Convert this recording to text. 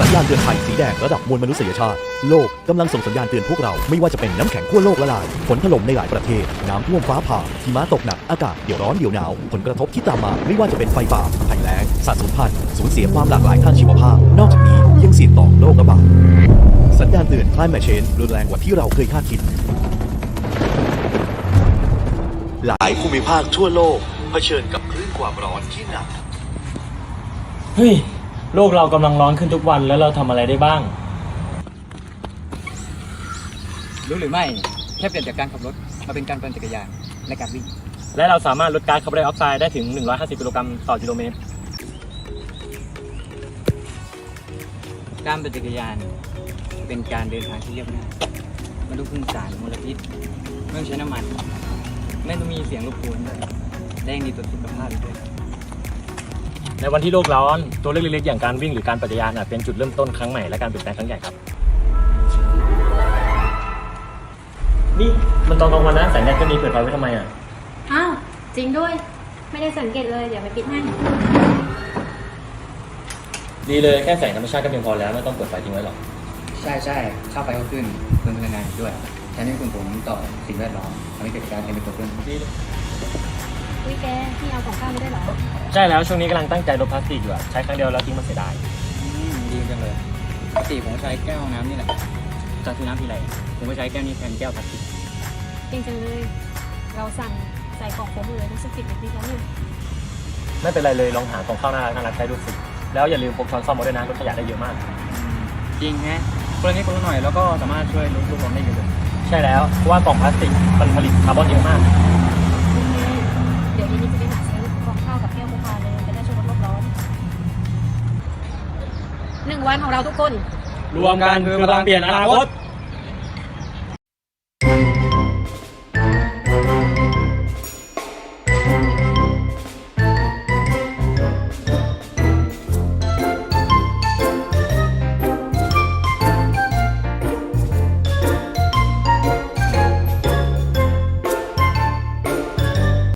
สัญญาณเตือนภัยสีแดงระดับมวลมนุษยชาติ โลกกำลังส่งสัญญาณเตือนพวกเราไม่ว่าจะเป็นน้ำแข็งขั้วโลกละลาย ฝนถล่มในหลายประเทศ น้ำท่วมฟ้าผ่าหิมะตกหนัก อากาศเดี๋ยวร้อนเดี๋ยวหนาว ผลกระทบที่ตามมาไม่ว่าจะเป็นไฟป่าภัยแล้งสัตว์สูญพันธุ์สูญเสียความหลากหลายทางชีวภาพ นอกจากนี้ยังเสี่ยงต่อโรคระบาดสัญญาณเตือน climate change รุนแรงกว่าที่เราเคยคาดคิด หลายภูมิภาคทั่วโลกเผชิญกับคลื่นความร้อนที่หนัก เฮ้ย โลกเรากำลังร้อนขึ้นทุกวันแล้วเราทำอะไรได้บ้าง รู้หรือไม่แค่เปลี่ยนจากการขับรถมาเป็นการปั่นจักรยานและการวิ่ง และเราสามารถลดก๊าซคาร์บอนไดออกไซด์ได้ถึง 150 กิโลกรัมต่อกิโลเมตร การปั่นจักรยานเป็นการเดินทางที่เรียบง่ายไม่ต้องพึ่งสารมลพิษไม่ต้องใช้น้ำมัน ไม่ต้องมีเสียงรบกวนด้วยและยังดีต่อสุขภาพอีกด้วย ในวันที่โลกร้อนตัวเลือกเล็กๆอย่างการวิ่งหรือการปั่นจักรยานอาจเป็นจุดเริ่มต้นครั้งใหม่และการเปลี่ยนแปลงครั้งใหญ่ครับ นี่มันตอนกลางวันนะแสงแดดก็มีเปิดไฟไว้ทำไมอะ อ้าว จริงด้วย ไม่ได้สังเกตเลย เดี๋ยวไปปิดให้ ดีเลยแค่แสงธรรมชาติก็เพียงพอแล้วไม่ต้องเปิดไฟทิ้งไว้หรอก ใช่ใช่ค่าไฟก็ขึ้นเพิ่มพลังงานด้วยแทนที่คุณผมต่อสิ่งแวดล้อมทำให้เกิดการเป็นตัวเพิ่ม ดีเลยวิแกพี่เอาของข้าวไม่ได้เหรอ ใช่แล้วช่วงนี้กำลังตั้งใจลดพลาสติกอยู่อะใช้ครั้งเดียวแล้วทิ้งมันเสียดายอืมดีจังเลยปกติผมใช้แก้วน้ำนี่แหละจะซื้อน้ำทีไรผมก็ใช้แก้วนี้แทนแก้วพลาสติกจริงจังเลย เราสั่งใส่กล่องโฟมเลยรู้สึกผิดนิดๆแล้วเนี่ยไม่เป็นไรเลยลองหาของข้าวน่ารักน่ารักใช้ดูสิแล้วอย่าลืมพกช้อนซ่อมมาด้วยนะลดขยะได้เยอะมาก จริงฮะคนละนิดคนละหน่อยแล้วก็สามารถช่วยลดโลกร้อนได้เยอะเลยใช่แล้วเพราะว่ากล่องพลาสติกมันผลิตคาร์บอนเยอะมาก หนึ่งวันของเราทุกคน รวมกันคือพลังเปลี่ยนอนาคต